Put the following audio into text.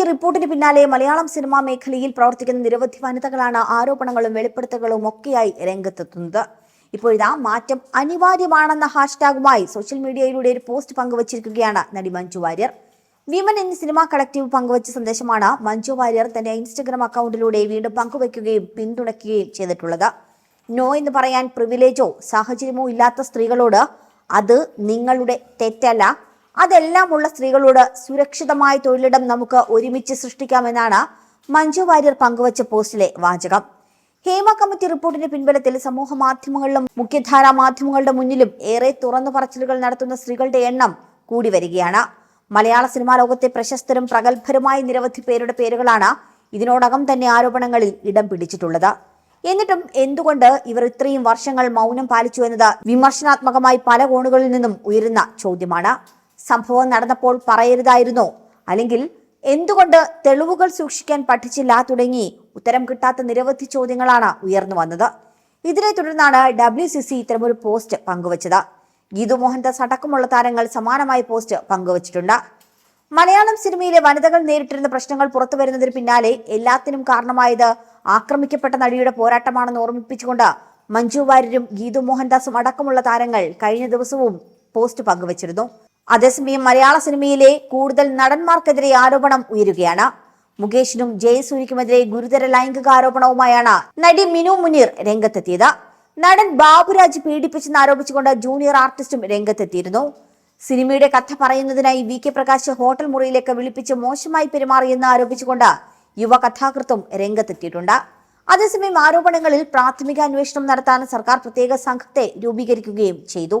Committee റിപ്പോർട്ടിന് പിന്നാലെ Malayalam cinema മേഖലയിൽ പ്രവർത്തിക്കുന്ന നിരവധി വനിതകളാണ് ആരോപണങ്ങളും വെളിപ്പെടുത്തലുകളും ഒക്കെയായി രംഗത്തെത്തുന്നത്. ഇപ്പോഴിതാ മാറ്റം അനിവാര്യമാണെന്ന ഹാഷ്ടാഗുമായി സോഷ്യൽ മീഡിയയിലൂടെ ഒരു പോസ്റ്റ് പങ്കുവച്ചിരിക്കുകയാണ് നടി മഞ്ജു വാര്യർ. വിമൻ എന്ന സിനിമാ കളക്റ്റീവ് പങ്കുവച്ച സന്ദേശമാണ് മഞ്ജു വാര്യർ തന്റെ ഇൻസ്റ്റഗ്രാം അക്കൗണ്ടിലൂടെ വീണ്ടും പങ്കുവയ്ക്കുകയും പിന്തുണയ്ക്കുകയും ചെയ്തിട്ടുള്ളത്. നോ എന്ന് പറയാൻ പ്രിവിലേജോ സാഹചര്യമോ ഇല്ലാത്ത സ്ത്രീകളോട് അത് നിങ്ങളുടെ തെറ്റല്ല അതെല്ലാം ഉള്ള സ്ത്രീകളോട് സുരക്ഷിതമായ തൊഴിലിടം നമുക്ക് ഒരുമിച്ച് സൃഷ്ടിക്കാമെന്നാണ് മഞ്ജു വാര്യർ പങ്കുവച്ച പോസ്റ്റിലെ വാചകം. ഹേമ കമ്മിറ്റി റിപ്പോർട്ടിന്റെ പിൻബലത്തിൽ സമൂഹ മാധ്യമങ്ങളിലും മുഖ്യധാരാ മാധ്യമങ്ങളുടെ മുന്നിലും ഏറെ തുറന്നു പറച്ചിലുകൾ നടത്തുന്ന സ്ത്രീകളുടെ എണ്ണം കൂടി വരികയാണ്. മലയാള സിനിമാ ലോകത്തെ പ്രശസ്തരും പ്രഗത്ഭരുമായ നിരവധി പേരുടെ പേരുകളാണ് ഇതിനോടകം തന്നെ ആരോപണങ്ങളിൽ ഇടം പിടിച്ചിട്ടുള്ളത്. എന്നിട്ടും എന്തുകൊണ്ട് ഇവർ ഇത്രയും വർഷങ്ങൾ മൗനം പാലിച്ചു എന്നത് വിമർശനാത്മകമായി പല കോണുകളിൽ നിന്നും ഉയരുന്ന ചോദ്യമാണ്. സംഭവം നടന്നപ്പോൾ പറയരുതായിരുന്നോ. അല്ലെങ്കിൽ എന്തുകൊണ്ട് തെളിവുകൾ സൂക്ഷിക്കാൻ പഠിച്ചില്ല തുടങ്ങി ഉത്തരം കിട്ടാത്ത നിരവധി ചോദ്യങ്ങളാണ് ഉയർന്നു വന്നത്. ഇതിനെ തുടർന്നാണ് ഡബ്ല്യു സി സി ഇത്തരമൊരു പോസ്റ്റ് പങ്കുവച്ചത്. ഗീതു മോഹൻദാസ് അടക്കമുള്ള താരങ്ങൾ സമാനമായ പോസ്റ്റ് പങ്കുവച്ചിട്ടുണ്ട്. മലയാളം സിനിമയിലെ വനിതകൾ നേരിട്ടിരുന്ന പ്രശ്നങ്ങൾ പുറത്തു വരുന്നതിന് പിന്നാലെ എല്ലാത്തിനും കാരണമായത് ആക്രമിക്കപ്പെട്ട നടിയുടെ പോരാട്ടമാണെന്ന് ഓർമ്മിപ്പിച്ചുകൊണ്ട് മഞ്ജു വാര്യരും ഗീതു മോഹൻദാസും അടക്കമുള്ള താരങ്ങൾ കഴിഞ്ഞ ദിവസവും പോസ്റ്റ് പങ്കുവച്ചിരുന്നു. അതേസമയം മലയാള സിനിമയിലെ കൂടുതൽ നടന്മാർക്കെതിരെ ആരോപണം ഉയരുകയാണ്. മുകേഷിനും ജയസൂര്യക്കുമെതിരെ ഗുരുതര ലൈംഗിക ആരോപണവുമായാണ് നടി മിനു മുനീർ രംഗത്തെത്തിയത്. നടൻ ബാബുരാജ് പീഡിപ്പിച്ചെന്ന് ആരോപിച്ചുകൊണ്ട് ജൂനിയർ ആർട്ടിസ്റ്റും രംഗത്തെത്തിയിരുന്നു. സിനിമയുടെ കഥ പറയുന്നതിനായി വി കെ പ്രകാശ് ഹോട്ടൽ മുറിയിലേക്ക് വിളിപ്പിച്ച് മോശമായി പെരുമാറിയെന്ന് ആരോപിച്ചുകൊണ്ട് യുവ കഥാകൃത്തും രംഗത്തെത്തിയിട്ടുണ്ട്. അതേസമയം ആരോപണങ്ങളിൽ പ്രാഥമിക അന്വേഷണം നടത്താൻ സർക്കാർ പ്രത്യേക സംഘത്തെ രൂപീകരിക്കുകയും ചെയ്തു.